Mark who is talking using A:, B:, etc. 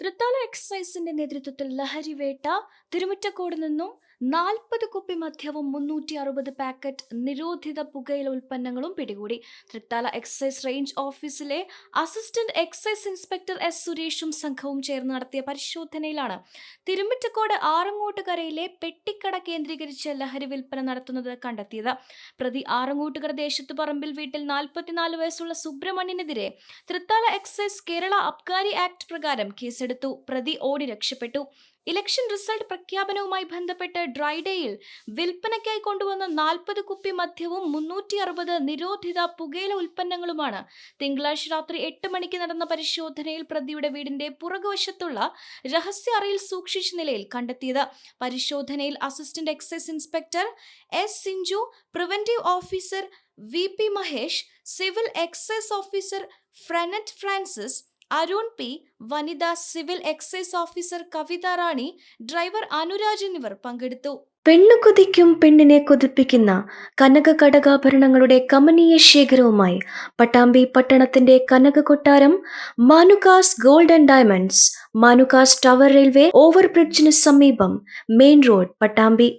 A: തൃത്താല എക്സൈസിന്റെ നേതൃത്വത്തിൽ ലഹരിവേട്ട തിരുമുറ്റക്കോട് നിന്നും നാൽപ്പത് കുപ്പി മദ്യവും മുന്നൂറ്റി അറുപത് പാക്കറ്റ് നിരോധിത പുകയില ഉൽപ്പന്നങ്ങളും പിടികൂടി. തൃത്താല എക്സൈസ് റേഞ്ച് ഓഫീസിലെ അസിസ്റ്റന്റ് എക്സൈസ് ഇൻസ്പെക്ടർ എസ് സുരേഷും സംഘവും ചേർന്ന് നടത്തിയ പരിശോധനയിലാണ് തിരുമുറ്റക്കോട് ആറങ്ങോട്ടുകരയിലെ പെട്ടിക്കട കേന്ദ്രീകരിച്ച് ലഹരി വിൽപ്പന നടത്തുന്നത് കണ്ടെത്തിയത്. പ്രതി ആറങ്ങോട്ടുകര ദേശത്ത് പറമ്പിൽ വീട്ടിൽ നാൽപ്പത്തിനാല് വയസ്സുള്ള സുബ്രഹ്മണ്യനെതിരെ തൃത്താല എക്സൈസ് കേരള അബ്കാരി ആക്ട് പ്രകാരം കേസെടുത്തു. പ്രതി ഓടി രക്ഷപ്പെട്ടു. ഇലക്ഷൻ റിസൾട്ട് പ്രഖ്യാപനവുമായി ബന്ധപ്പെട്ട് ഡ്രൈഡേയിൽ വിൽപ്പനയ്ക്കായി കൊണ്ടുവന്ന നാൽപ്പത് കുപ്പി മദ്യവും മുന്നൂറ്റി അറുപത് നിരോധിത പുകയില ഉൽപ്പന്നങ്ങളുമാണ്. തിങ്കളാഴ്ച രാത്രി എട്ട് മണിക്ക് നടന്ന പരിശോധനയിൽ പ്രതിയുടെ വീടിന്റെ പുറകുവശത്തുള്ള രഹസ്യ അറയിൽ സൂക്ഷിച്ച നിലയിൽ കണ്ടെത്തിയത്. പരിശോധനയിൽ assistant excise inspector S Sinchu preventive officer V P Mahesh civil excise officer ഫ്രനറ്റ് Francis Arun P വനിത civil excise officer Kavitha Rani driver Anuraj എന്നിവർ പങ്കെടുത്തു. പെണ്ണു കൊതിക്കും പെണ്ണിനെ കൊതിപ്പിക്കുന്ന കനക കടകാഭരണങ്ങളുടെ കമനീയ ശേഖരവുമായി പട്ടാമ്പി പട്ടണത്തിന്റെ കനക കൊട്ടാരം Manukas gold and diamonds Manukas tower railway ഓവർബ്രിഡ്ജിന് സമീപം മെയിൻ റോഡ് പട്ടാമ്പി.